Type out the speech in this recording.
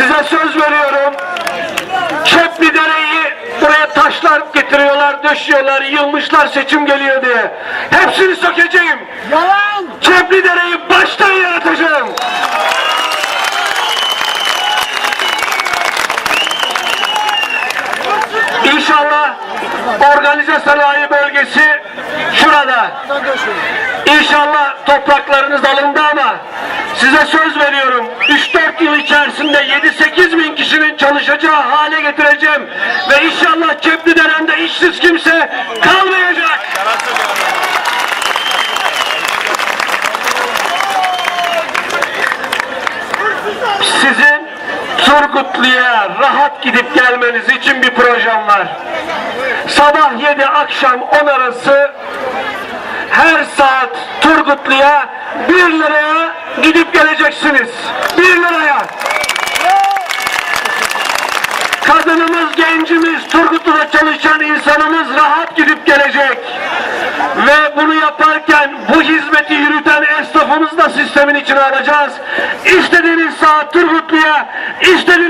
Size söz veriyorum. Çepli dereyi buraya taşlar getiriyorlar, döşüyorlar, yılmışlar seçim geliyor diye. Hepsini sökeceğim. Yalan! Çepli dereyi baştan yaratacağım. İnşallah organize sanayi bölgesi şurada. İnşallah topraklarınız alındı ama size söz veriyorum 3-4 çalışacağı hale getireceğim ve inşallah Çeplidere'nde işsiz kimse kalmayacak. Sizin Turgutlu'ya rahat gidip gelmeniz için bir projem var. Sabah 7 akşam 10 arası her saat Turgutlu'ya 1 liraya gidip geleceksiniz. 1 liraya. Kadınımız, gencimiz, Turgutlu'da çalışan insanımız rahat gidip gelecek. Ve bunu yaparken bu hizmeti yürüten esnafımızı da sistemin içine alacağız. İstediğiniz saat Turgutlu'ya, istediğiniz